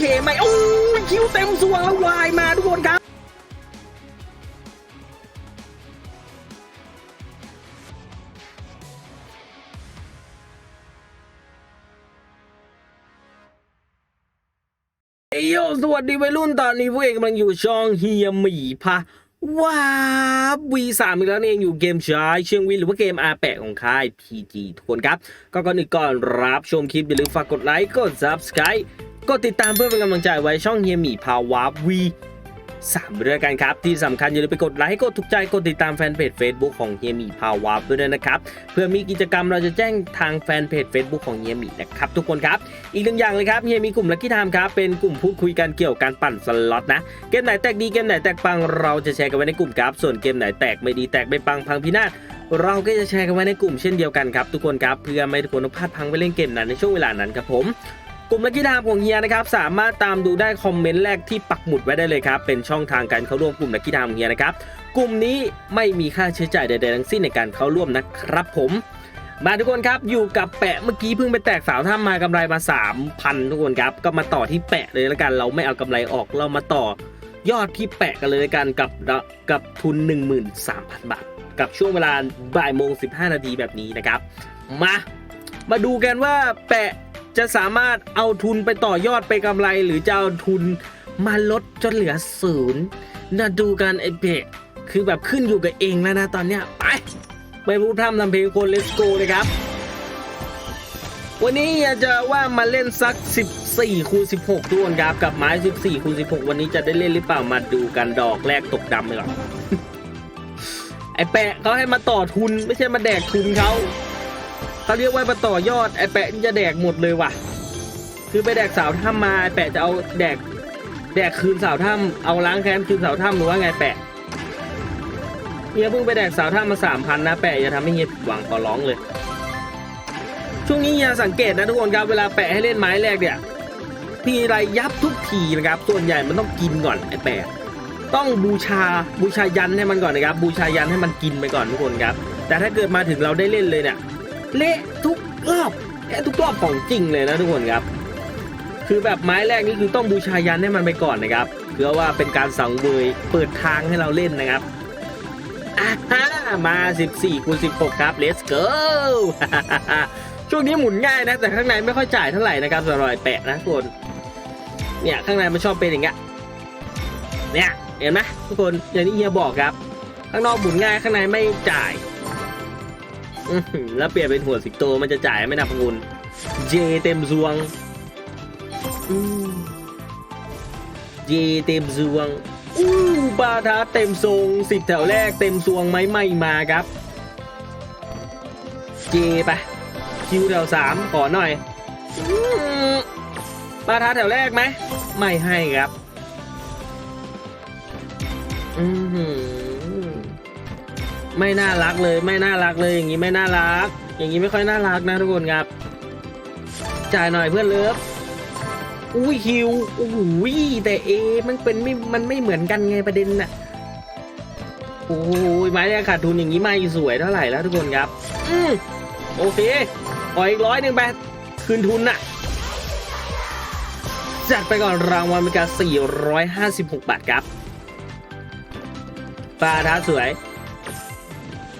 เคไหมโอ้ยคิวเต็มสวงแล้ววายมาทุกคนครับเอโยสวัสดีวัยรุ่นตอนนี้พวกเองกำลังอยู่ช่องเฮียหมีพะว้าวีสามอีกแล้วเองอยู่เกมชายเชียงวินหรือว่าเกมอาแปะของค่าย PG ทุกคนครับ ก็ก่อนอื่นก่อนรับชมคลิปอย่าลืมฝากกดไลค์กด Subscribe กดติดตามเพื่อเป็นกำลังใจไว้ช่องเฮียหมีพาวาวีสามเรื่องกันครับ ที่สำคัญอย่าลืมไปกดไลค์กดถูกใจกดติดตามแฟนเพจ Facebook ของเฮียมีพาวาด้วยนะครับ เพื่อมีกิจกรรมเราจะแจ้งทางแฟนเพจ Facebook ของเฮียมีนะครับทุกคนครับ อีกหนึ่งอย่างเลยครับเฮียมีกลุ่มลักกี้ไทม์ครับ เป็นกลุ่มพูดคุยกันเกี่ยวกับการปั่นสล็อตนะ เกมไหนแตกดีเกมไหนแตกปังเราจะแชร์กันไว้ในกลุ่มครับ ส่วนเกมไหนแตกไม่ดีแตกไม่ปังพังพินาศเราก็จะแชร์กันไว้ในกลุ่มเช่นเดียวกันครับทุกคนครับเพื่อไม่ให้ทุกคนพลาดพังไปเล่นเกมนั้นในช่วงเวลานั้นครับผม กลุ่มลักกี้ไทม์ของเฮียนะครับสามารถตามดูได้คอมเมนต์แรกที่ปักหมุดไว้ได้เลยครับเป็นช่องทางการเข้าร่วมกลุ่มลักกี้ไทม์ของเฮียนะครับกลุ่มนี้ไม่มีค่าใช้จ่ายใดๆทั้งสิ้นในการเข้าร่วมนะครับผมมาทุกคนครับอยู่กับแปะเมื่อกี้เพิ่งไปแตกสาวถ้ามากำไรมา 3,000 ทุกคนครับ ก็มาต่อที่แปะเลยแล้วกัน เราไม่เอากำไรออกเรามาต่อยอดที่แปะกันเลยละกันกับกับทุน 13,000 บาท กับช่วงเวลาบ่ายโมง 15 นาทีแบบนี้นะครับ มา มาดูกันว่าแปะ จะสามารถเอาทุนไปต่อยอดไปกำไร หรือจะเอาทุนมาลดจนเหลือศูนย์น่าดูกันไอเปะคือแบบขึ้นอยู่กับเองแล้วนะตอนเนี้ยไปไม่พูดพร่ำทำเพลงคน let's go เลยครับ วันนี้อยากจะว่ามาเล่นสัก 14คูณ16ทุกคนครับกับไม้ 14คูณ16 วันนี้จะได้เล่นหรือเปล่ามาดูกันดอกแรกตกดำไปก่อไอแปะเขาให้มาต่อทุนไม่ใช่มาแดกทุนเขา เขาเรียกว่ามาต่อยอดไอแปะนี่จะแดกหมดเลยว่ะ คือไปแดกสาวถ้ำมาไอแปะจะเอาแดกแดกคืนสาวถ้ำเอาล้างแค้นคืนสาวถ้ำหรือว่าไงแปะเฮียเพิ่งไปแดกสาวท่ามาสามพันนะแปะอย่าทำให้เฮียหวังขอร้องเลย ช่วงนี้เฮียสังเกตนะทุกคนครับเวลาแปะให้เล่นไม้แรกเนี่ยทีไรยับทุกทีนะครับ ส่วนใหญ่มันต้องกินก่อนไอ้แปะต้องบูชาบูชายันให้มันก่อนนะครับ บูชายันให้มันกินไปก่อนทุกคนครับ แต่ถ้าเกิดมาถึงเราได้เล่นเลยเนี่ย เละทุกรอบเละทุกรอบของจริงเลยนะทุกคนครับ คือแบบไม้แรกนี่คือต้องบูชายันให้มันไปก่อนนะครับเพื่อว่าเป็นการสังเวยเปิดทางให้เราเล่นนะครับอ่ามา 14คูณ16 ครับ let's go ช่วงนี้หมุนง่ายนะ แต่ข้างในไม่ค่อยจ่ายเท่าไหร่นะครับสำหรับไอ้แปะนะทุกคน เนี่ยข้างในมันชอบเป็นอย่างเงี้ยเนี่ยเห็นไหมทุกคนอย่างที่เฮียบอกครับ ข้างนอกหมุนง่ายข้างในไม่จ่าย แล้วเปลี่ยนเป็นหัวสิงโตมันจะจ่ายไม่นับเงินเจเต็มซวงเจเต็มซวงอู้บาทาเต็มทรงสิบแถวแรกเต็มซวงไหมไม่มาครับ เจไปคิวแถวสามขอหน่อยอบาทาแถวแรกไหมไม่ให้ครับ อือหือ ไม่น่ารักเลย ไม่น่ารักเลยอย่างนี้ไม่น่ารัก อย่างนี้ไม่ค่อยน่ารักนะทุกคนครับ จ่ายหน่อยเพื่อนเลิฟอุ้ยฮิวโอ้โหแต่เอมันเป็นไม่มันไม่เหมือนกันไงประเด็นน่ะโอ้ยไม้แรกขาดทุนอย่างนี้ไม่สวยเท่าไหร่แล้วทุกคนครับ อืมโอเคปล่อยอีกร้อยหนึ่งไปคืนทุนน่ะจัดไปก่อนรางวัลเป็นการ456 บาทครับปลาท้าสวย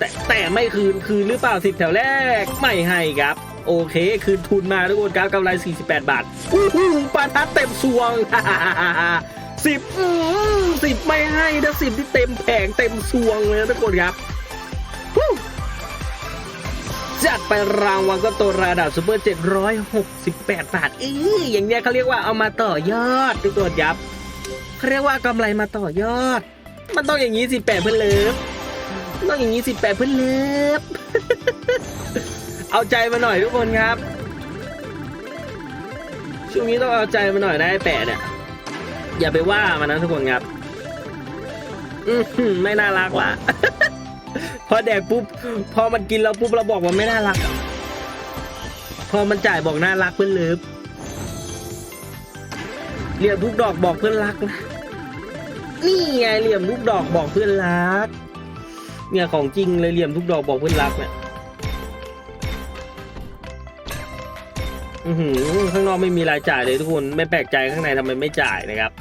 แต่แต่ไม่คืนคืนหรือเปล่าสิบแถวแรกไม่ให้ครับ โอเค คืนทุนมาทุกคนครับกำไร 48 บาทอู้หูปาทัดเต็มสวงสิบสิบไม่ให้นะสิบที่เต็มแผงเต็มสวงเลยนะทุกคนครับจัดไปรางวัลก็ตัวระดับซูเปอร์ 768 บาทเอออย่างเนี้ยเขาเรียกว่าเอามาต่อยอดทุกคนครับเขาเรียกว่ากำไรมาต่อยอด มันต้องอย่างนี้สิแปดเพื่อนเลิฟ ต้องอย่างนี้สิแปดเพื่อนเลิฟเอาใจมาหน่อยทุกคนครับ ช่วงนี้ต้องเอาใจมาหน่อยนะไอ้แปะเนี่ย อย่าไปว่ามันนะทุกคนครับ อือหือไม่น่ารักว่ะ พอแดกปุ๊บ พอมันกินเราปุ๊บเราบอกว่าไม่น่ารัก พอมันจ่ายบอกน่ารักเพื่อนเลิฟเหลี่ยมทุกดอกบอกเพื่อนรักนะนี่ไงเหลี่ยมทุกดอกบอกเพื่อนรัก เนี่ยของจริงเลยเหลี่ยมทุกดอกบอกเพื่อนรักเนี่ยอือหือข้างนอกไม่มีรายจ่ายเลยทุกคนไม่แปลกใจข้างในทำไมไม่จ่ายนะครับ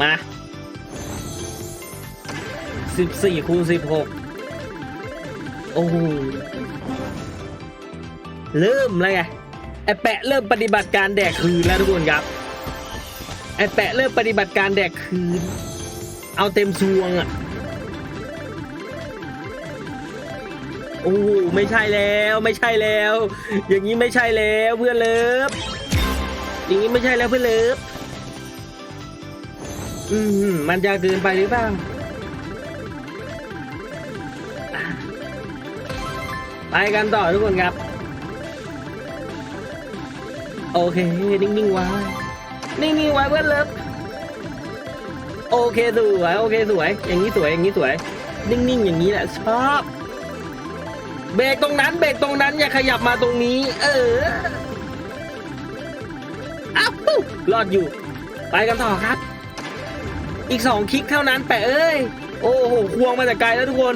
มาสิบสี่คูณสิบหกโอ้โหเริ่มแล้วไงไอแปะเริ่มปฏิบัติการแดกคืนแล้วทุกคนครับไอแปะเริ่มปฏิบัติการแดกคืน เอาเต็มซวงอะ โอ้โหไม่ใช่แล้วไม่ใช่แล้ว อย่างนี้ไม่ใช่แล้วเพื่อนเลิฟอย่างนี้ไม่ใช่แล้วเพื่อนเลิฟอืมมันจะเกินไปหรือเปล่าไปกันต่อทุกคนครับ โอเค นิ่งๆไว้นิ่งๆไว้เพื่อนเลิฟ โอเคสวยโอเคสวย อย่างนี้สวยอย่างนี้สวย นิ่งๆอย่างนี้แหละชอบเบรกตรงนั้นเบรกตรงนั้นอย่าขยับมาตรงนี้ เอออ้าวปุ๊บรอดอยู่ ไปกันต่อครับ อีกสองคลิกเท่านั้นแปะเอ้ย โอ้โหควงมาแต่ไกลแล้วทุกคน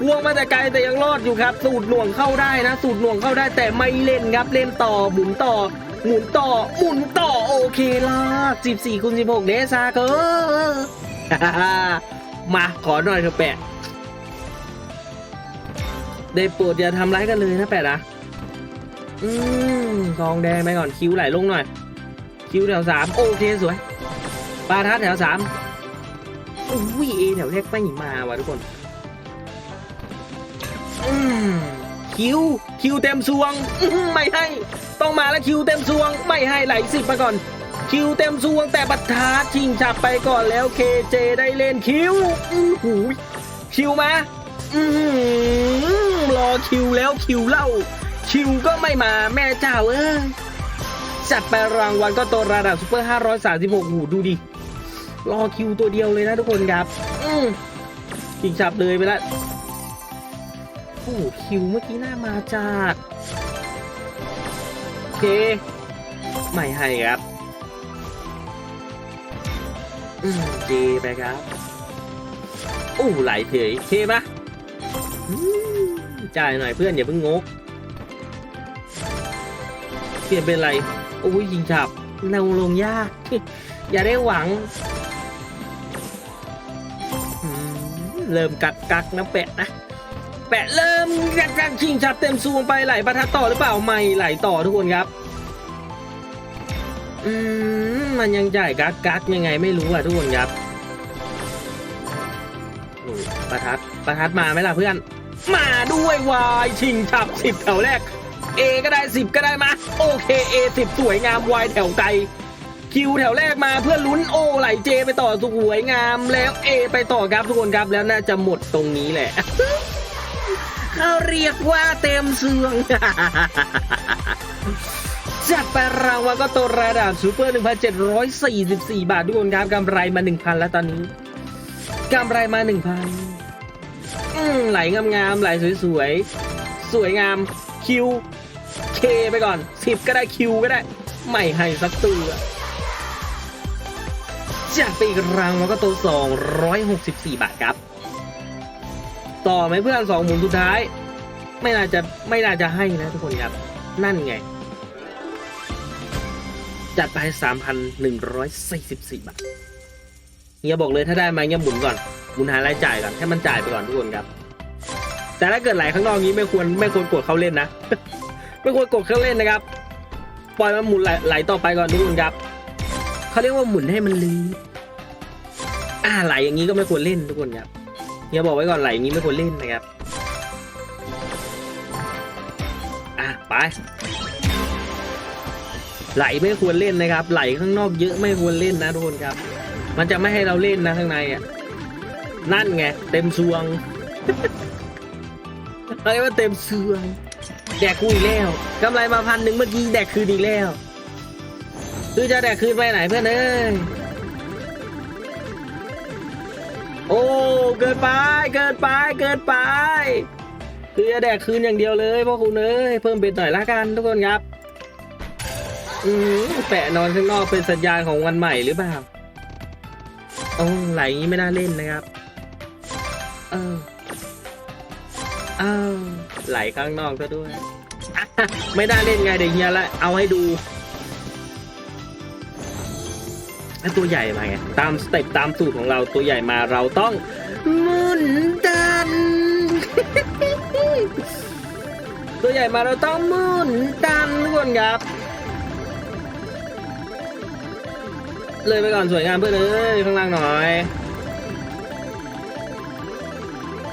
ควงมาแต่ไกลแต่ยังรอดอยู่ครับ สูตรหน่วงเข้าได้นะ สูตรหน่วงเข้าได้แต่ไม่เล่นครับ เล่นต่อหมุนต่อ หมุนต่อหมุนต่อโอเคลาก14คูณ16เดซาเกอร์มาขอหน่อยเถอะแปะ ได้โปรดอย่าทำร้ายกันเลยนะแปดนะอืมทองแดงไปก่อนคิ้วไหลลงหน่อย คิ้วแถวสามโอเคสวยปลาทัดแถวสามอุ้ยเอแถวแรกไม่มาว่ะทุกคน อืม คิวคิวเต็มซวงไม่ให้ ต้องมาแล้วคิวเต็มซวง ไม่ให้ไหลสิบมาก่อน คิวเต็มซวงแต่บัตทาชิงฉับไปก่อนแล้วเคเจได้เล่นคิวอื้อหูคิวมาอืมรอคิวแล้วคิวเล่า คิวก็ไม่มาแม่เจ้าเอ้ยจัดไปรางวัลก็ตัวระดับซุปเปอร์ 536หูดูดิ รอคิวตัวเดียวเลยนะทุกคนครับ อืมจิงฉับเลยไปล้ว โอ้โหคิวเมื่อกี้น่ามาจัดโอเคไม่ให้ครับ อืมเจไปครับ โอ้ไหลเฉยเคปะจ่ายหน่อยเพื่อนอย่าเพิ่งงกเปลี่ยนเป็นอะไร โอ้ยยิงฉับแนวลงยากอย่าได้หวัง เริ่มกัดกักนะแปะนะ แปะเริ่มกักกิงฉับเต็มซวงไปไหลประทัดต่อหรือเปล่าไม่ไหลต่อทุกคนครับ อืมมันยังจ่ายกักกักยังไงไม่รู้อะทุกคนครับประทัดประทัดมาไหมล่ะเพื่อน มาด้วยวายชิงฉับสิบแถวแรก A ก็ได้สิบก็ได้มาโอเค A สิบสวยงามวายแถวไกลคิวแถวแรกมาเพื่อลุ้นโอไหลเจไปต่อสวยงามแล้ว A ไปต่อครับทุกคนครับแล้วน่าจะหมดตรงนี้แหละ เขาเรียกว่าเต็มเสืองจัดไปรางวัลก็ตัวระดับซูเปอร์ 1,744 บาททุกคนครับกำไรมา 1,000 แล้วตอนนี้กำไรมา 1,000อืมไหลงามๆไหลสวยๆ สวยงามคิวเคไปก่อน 10 ก็ได้คิวก็ได้ ไม่ให้สักตัวจัดไปอีกรางวัลก็ตัว 264 บาทครับ ต่อไหมเพื่อนสองหมุนสุดท้าย ไม่น่าจะไม่น่าจะให้นะทุกคนครับ นั่นไง จัดไป 3,144 บาทเฮียบอกเลยถ้าได้มาเงี้ยหมุนก่อนหมุนหารายจ่ายก่อนให้มันจ่ายไปก่อนทุกคนครับ แต่ถ้าเกิดไหลข้างนอกนี้ไม่ควรไม่ควรกดเข้าเล่นนะ ไม่ควรกดเข้าเล่นนะครับ ปล่อยมันหมุนไหลไหลต่อไปก่อนทุกคนครับเขาเรียกว่าหมุนให้มันลืมอ่าไหลอย่างนี้ก็ไม่ควรเล่นทุกคนครับ เฮียบอกไว้ก่อนไหลนี้ไม่ควรเล่นนะครับ อะ ไป ไหลไม่ควรเล่นนะครับ ไหลข้างนอกเยอะไม่ควรเล่นนะทุกคนครับ มันจะไม่ให้เราเล่นนะข้างในอะ นั่นไง เต็มซวงอะไรว่าเต็มซวง แดกกูอีกแล้วกำไรมาพันหนึ่งเมื่อกี้แดกคืนอีกแล้ว คือจะแดกคืนไปไหนเพื่อนเอ้ย โอ้เกินไปเกินไปเกินไปคือจะแดกคืนอย่างเดียวเลยพ่อคุณเอ้ยเพิ่มเป็นหน่อยละกันทุกคนครับอืมแปะนอนข้างนอกเป็นสัญญาณของวันใหม่หรือเปล่าโอ้ไหลงนี้ไม่น่าเล่นนะครับเออเออไหลข้างนอกซะด้วย ไม่ได้เล่นไงเดี๋ยวเฮียละเอาให้ดู ไอ้ตัวใหญ่มาไงตามสเต็ปตามสูตรของเราตัวใหญ่มาเราต้องหมุนดัน ตัวใหญ่มาเราต้องหมุนดันทุกคนครับ เลยไปก่อนสวยงามเพื่อนเลยข้างล่างหน่อย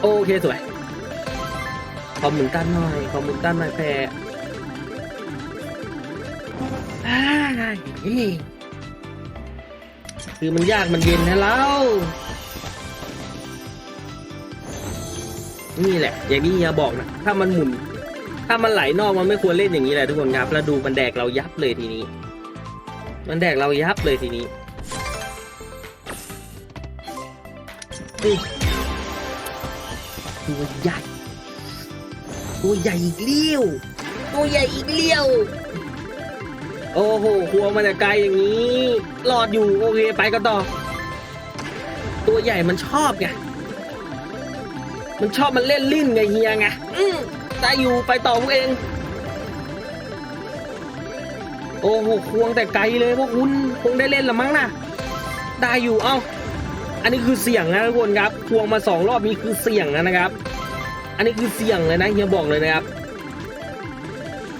โอเคสวยขอหมุนตั้นหน่อยขอหมุนตั้นหน่อยแพรอ่า คือมันยากมันเย็นนะเล่านี่แหละ อย่างที่เฮียบอกนะ ถ้ามันหมุน ถ้ามันไหลนอกมันไม่ควรเล่นอย่างนี้แหละทุกคนครับ แล้วดูมันแดกเรายับเลยทีนี้ มันแดกเรายับเลยทีนี้ตัวใหญ่ ตัวใหญ่อีกเลี้ยว ตัวใหญ่อีกเลี้ยว โอ้โหควงมาแต่ไกลอย่างนี้รอดอยู่โอเคไปกันต่อ ตัวใหญ่มันชอบไงมันชอบมันเล่นลิ้นไงเฮียไงอืมได้อยู่ไปต่อพวกเอง โอ้โหควงแต่ไกลเลยพวกคุณคงได้เล่นละมั้งนะได้อยู่เอ้าอันนี้คือเสี่ยงนะทุกคนครับควงมาสองรอบนี้คือเสี่ยงนะนะครับ อันนี้คือเสี่ยงเลยนะเฮียบอกเลยนะครับ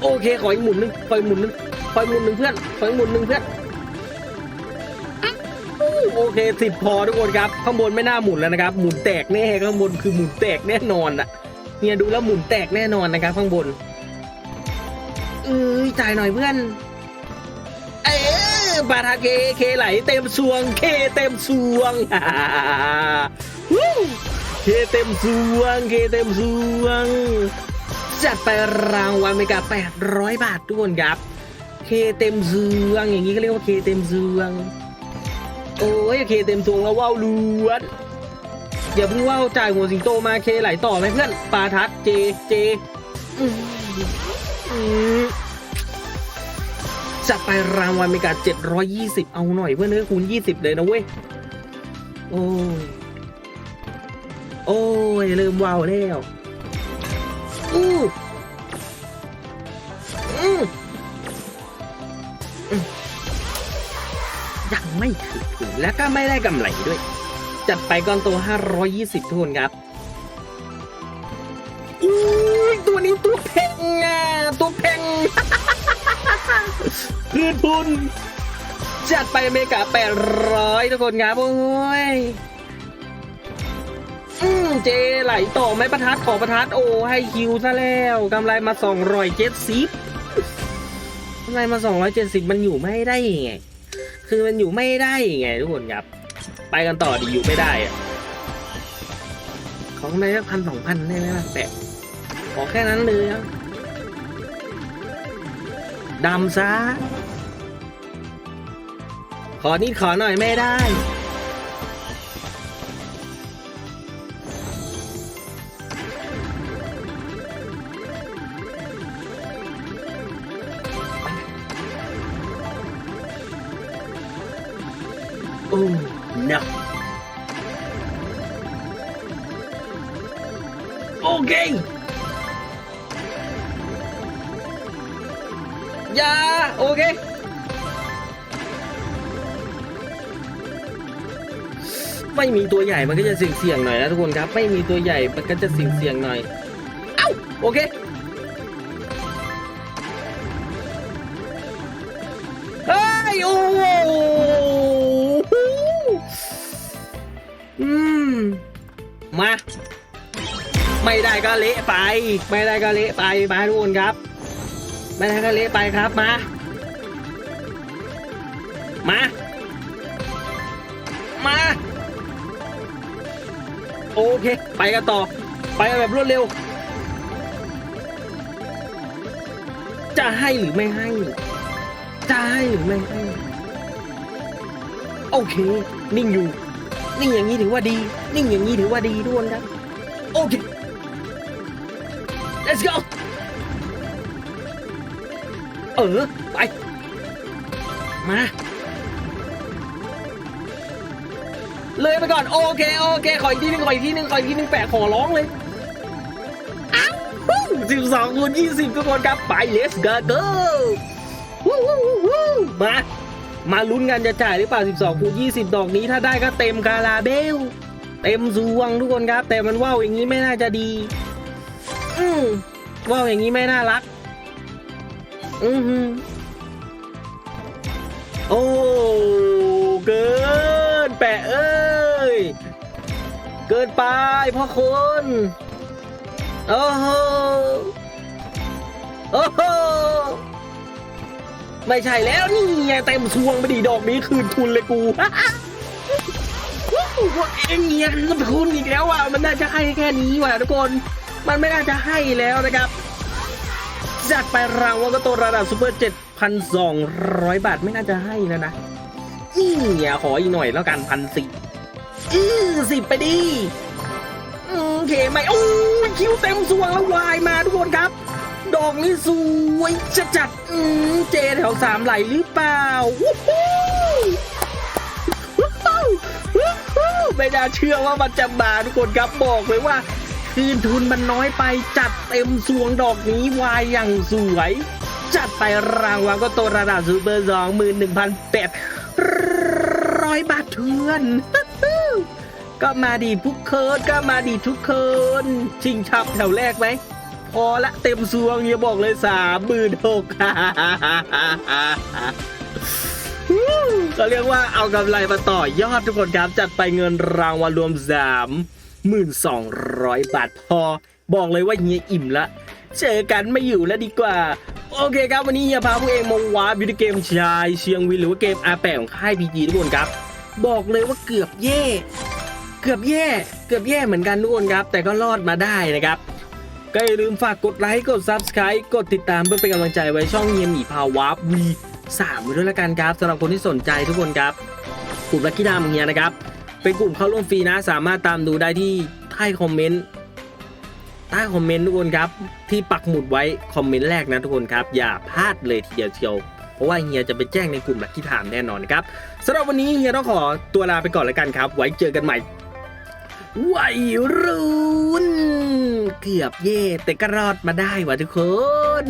โอเคขออีกหมุนนึงขออีกหมุนนึง ขออีกหมุนหนึ่งเพื่อนขออีกหมุนหนึ่งเพื่อนโอเคสิบพอทุกคนครับ ข้างบนไม่น่าหมุนแล้วนะครับ หมุนแตกแน่ข้างบนคือหมุนแตกแน่นอนอะเฮียดูแล้วหมุนแตกแน่นอนนะครับ ข้างบนเอ้ยจ่ายหน่อยเพื่อน เออบาทาเคเคไหลเต็มสวง เคเต็มสวงเคเต็มสวง เคเต็มสวง จัดไปรางวัลเมกา800 บาททุกคนครับ เคเต็มสวงอย่างนี้ก็เรียกว่าเคเต็มสวงโอ้ยเคเต็มสวงแล้วว้าวล้วนอย่าเพิ่งว่าวจ่ายหัวสิงโตมาเคไหลต่อไหมเพื่อนปาทัดเจเจจัดไปรางวัลเมกา720เอาหน่อยเพื่อนเอ้ยคูณ20เลยนะเว้ย โอ้ยโอ้ยเริ่มว้าวแล้วอู้ ไม่ถึงถึงแล้วก็ไม่ได้กำไรด้วย จัดไปก้อนตัว520 ทุกคนครับอุ้ยตัวนี้ตัวแพงอะตัวแพงคืนทุน จัดไปอเมริกา 800 ทุกคนครับโอ้ยอืมเจไหลต่อไม่ประทัดขอประทัดโอ้ให้คิวซะแล้วกำไรมา 270กำไรมา 270 มันอยู่ไม่ได้ไง คือมันอยู่ไม่ได้ไงทุกคนครับ ไปกันต่อดีอยู่ไม่ได้อะของในสักพันสองพันได้ไหมล่ะแปะขอแค่นั้นเลยดำซะขอนิดขอหน่อยไม่ได้ อย่าโอเคไม่มีตัวใหญ่มันก็จะเสี่ยงๆหน่อยนะทุกคนครับ ไม่มีตัวใหญ่มันก็จะเสี่ยงๆหน่อย เอ้าโอเคเฮ้ยโอ้โหอืมมา ไม่ได้ก็เละไป ไม่ได้ก็เละไปมาทุกคนครับ ไม่ได้ก็เละไปครับมา มา มา โอเค ไปกันต่อ ไปแบบรวดเร็ว จะให้หรือไม่ให้ จะให้หรือไม่ให้ โอเค นิ่งอยู่ นิ่งอย่างนี้ถือว่าดี นิ่งอย่างนี้ถือว่าดีทุกคนครับ โอเค let's go ออ ไป มา เลยไปก่อน โอเค โอเค ขออีกทีหนึงขออีกทีหนึงขออีกทีหนึงแปะขอร้องเลยอ้าวฮู้12คูณ20ทุกคนครับ ไป let's go go วู้วู้วู้วู้มา มาลุ้นกันจะจ่ายหรือเปล่า 12คูณ20 ดอกนี้ถ้าได้ก็เต็มคาราเบล เต็มสวงทุกคนครับ แต่มันว่าวอย่างนี้ไม่น่าจะดี อืมว่าวอย่างนี้ไม่น่ารัก อือหือโอ้เกิน แปะเอ้ย เกินไปพ่อคนโอ้โหโอ้โหไม่ใช่แล้วนี่ไงเต็มซวงไปดีดอกนี้คืนทุนเลยกูว่าเองเนี่ยคืนทุนอีกแล้วอะมันน่าจะให้แค่นี้ว่ะทุกคน มันไม่น่าจะให้แล้วนะครับ จัดไปรางวัลก็ตัวระดับซูเปอร์ 7,200 บาทไม่น่าจะให้นะนะนี่อะขออีกหน่อยแล้วกันพันสี่อือสิบไปดิอืมโอเคไหมโอ้ยคิวเต็มสวงแล้ววายมาทุกคนครับ ดอกนี้สวยจัดจัดอืมเจแถวสามไหลหรือเปล่าวู้ฮู้ฮู้ไม่น่าเชื่อว่ามันจะมาทุกคนครับบอกเลยว่า คืนทุนมันน้อยไปจัดเต็มสวงดอกนี้วายอย่างสวย จัดไปรางวัลก็ตัวระดับซูเปอร์สองหมื่นหนึ่งพันแปดร้อยบาทเทือนก็มาดีทุกคิร์ดก็มาดีทุกคิร์ดชิงชับแถวแรกไหมพอละเต็มสวงอย่าบอกเลยสามหมื่นหกก็เรียกว่าเอากำไรมาต่อยอดทุกคนครับจัดไปเงินรางวัลรวมสาม หมื่นสองร้อยบาทพอ บอกเลยว่าเฮียอิ่มละ เจอกันไม่อยู่แล้วดีกว่า โอเคครับวันนี้เฮียพาพวกเองมาวาร์ปวิดีเกมชาย เชียงวินหรือว่าเกมอาแปของค่ายพีจีทุกคนครับ บอกเลยว่าเกือบแย่ เกือบแย่ เกือบแย่เหมือนกันทุกคนครับ แต่ก็รอดมาได้นะครับก็อย่าลืมฝากกดไลค์ กด Subscribe กดติดตามเพื่อเป็นกำลังใจไว้ช่องเฮียหมีพาวาร์ปวีสามด้วยละกันครับสำหรับคนที่สนใจทุกคนครับกลุ่มลักกี้ดามของเฮียนะครับ เป็นกลุ่มเข้าร่วมฟรีนะ สามารถตามดูได้ที่ใต้คอมเมนต์ใต้คอมเมนต์ทุกคนครับ ที่ปักหมุดไว้คอมเมนต์แรกนะทุกคนครับ อย่าพลาดเลยทีเดียวเชียวเพราะว่าเฮียจะไปแจ้งในกลุ่มหลักกี้ไทม์แน่นอนนะครับสำหรับวันนี้เฮียต้องขอตัวลาไปก่อนแล้วกันครับ ไว้เจอกันใหม่วัยรุ่นเกือบเย่แต่ก็รอดมาได้ว่ะทุกคน